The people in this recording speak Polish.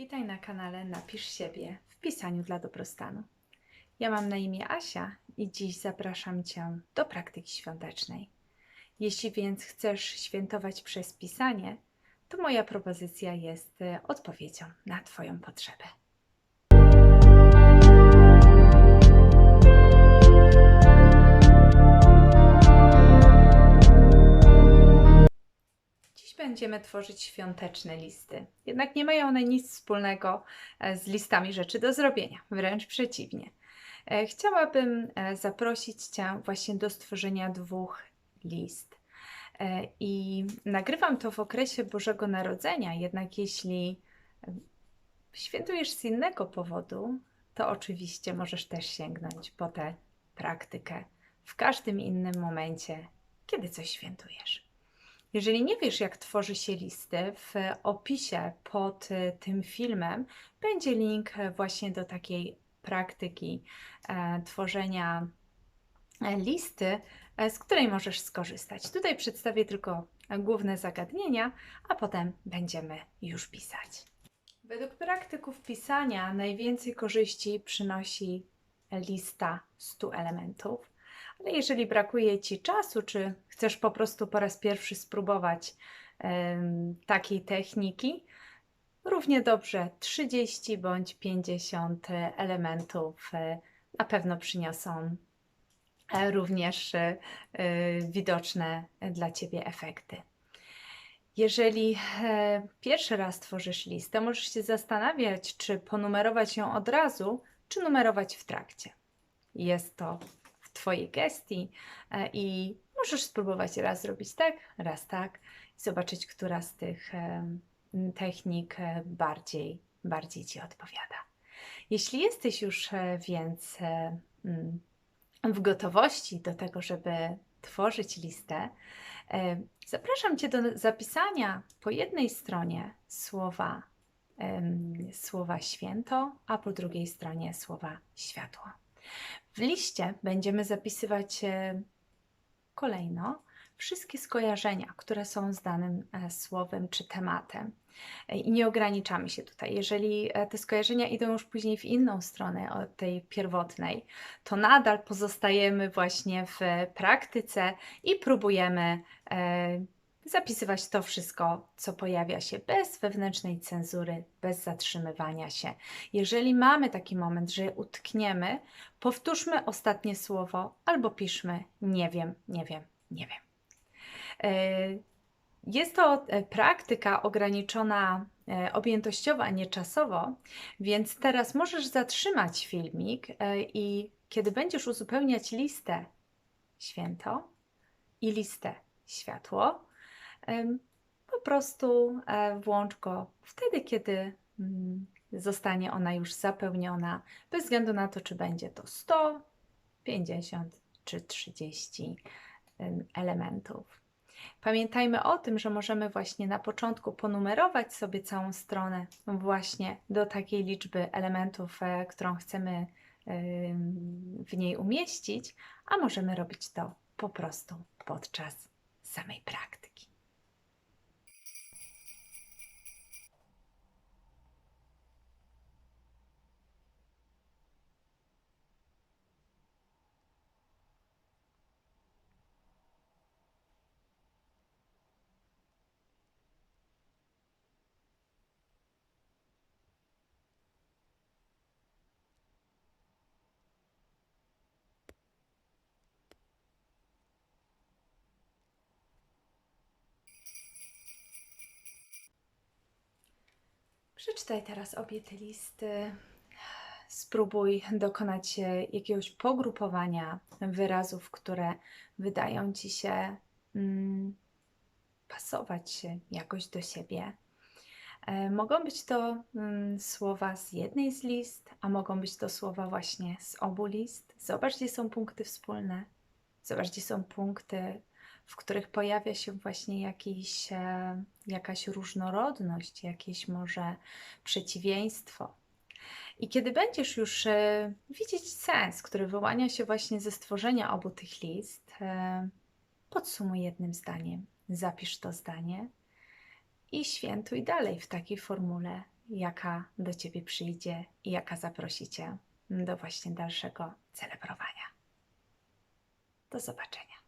Witaj na kanale Napisz siebie w pisaniu dla dobrostanu. Ja mam na imię Asia i dziś zapraszam Cię do praktyki świątecznej. Jeśli więc chcesz świętować przez pisanie, to moja propozycja jest e, odpowiedzią na Twoją potrzebę. Będziemy tworzyć świąteczne listy. Jednak nie mają one nic wspólnego e, z listami rzeczy do zrobienia, wręcz przeciwnie. E, Chciałabym e, zaprosić Cię właśnie do stworzenia dwóch list. I nagrywam to w okresie Bożego Narodzenia, jednak jeśli świętujesz z innego powodu, to oczywiście możesz też sięgnąć po tę praktykę w każdym innym momencie, kiedy coś świętujesz. Jeżeli nie wiesz, jak tworzy się listy, w opisie pod y, tym filmem będzie link e, właśnie do takiej praktyki e, tworzenia e, listy, e, z której możesz skorzystać. Tutaj przedstawię tylko główne zagadnienia, a potem będziemy już pisać. Według praktyków pisania najwięcej korzyści przynosi lista 100 elementów. Ale jeżeli brakuje Ci czasu, czy chcesz po prostu po raz pierwszy spróbować takiej techniki, równie dobrze 30 bądź 50 elementów e, na pewno przyniosą e, również e, widoczne dla Ciebie efekty. Jeżeli pierwszy raz tworzysz listę, możesz się zastanawiać, czy ponumerować ją od razu, czy numerować w trakcie. Jest to Twojej gestii e, i możesz spróbować raz zrobić tak, raz tak i zobaczyć, która z tych e, technik e, bardziej, bardziej Ci odpowiada. Jeśli jesteś już więc w gotowości do tego, żeby tworzyć listę, zapraszam Cię do zapisania po jednej stronie słowa, słowa święto, a po drugiej stronie słowa światło. W liście będziemy zapisywać e, kolejno wszystkie skojarzenia, które są z danym e, słowem czy tematem. E, I nie ograniczamy się tutaj. Jeżeli te skojarzenia idą już później w inną stronę od tej pierwotnej, to nadal pozostajemy właśnie w praktyce i próbujemy zapisywać to wszystko, co pojawia się bez wewnętrznej cenzury, bez zatrzymywania się. Jeżeli mamy taki moment, że utkniemy, powtórzmy ostatnie słowo albo piszmy nie wiem, nie wiem, nie wiem. E, Jest to e, praktyka ograniczona e, objętościowo, a nie czasowo, więc teraz możesz zatrzymać filmik i kiedy będziesz uzupełniać listę święto i listę światło, po prostu e, włącz go wtedy, kiedy mm, zostanie ona już zapełniona, bez względu na to, czy będzie to 100, 50 czy 30 em, elementów. Pamiętajmy o tym, że możemy właśnie na początku ponumerować sobie całą stronę właśnie do takiej liczby elementów, e, którą chcemy em, w niej umieścić, a możemy robić to po prostu podczas samej praktyki. Przeczytaj teraz obie te listy. Spróbuj dokonać e, jakiegoś pogrupowania wyrazów, które wydają ci się mm, pasować się jakoś do siebie. E, Mogą być to mm, słowa z jednej z list, a mogą być to słowa właśnie z obu list. Zobacz, gdzie są punkty wspólne. Zobacz, gdzie są punkty, w których pojawia się właśnie jakiś, e, jakaś różnorodność, jakieś może przeciwieństwo. I kiedy będziesz już e, widzieć sens, który wyłania się właśnie ze stworzenia obu tych list, e, podsumuj jednym zdaniem, zapisz to zdanie i świętuj dalej w takiej formule, jaka do Ciebie przyjdzie i jaka zaprosi Cię do właśnie dalszego celebrowania. Do zobaczenia.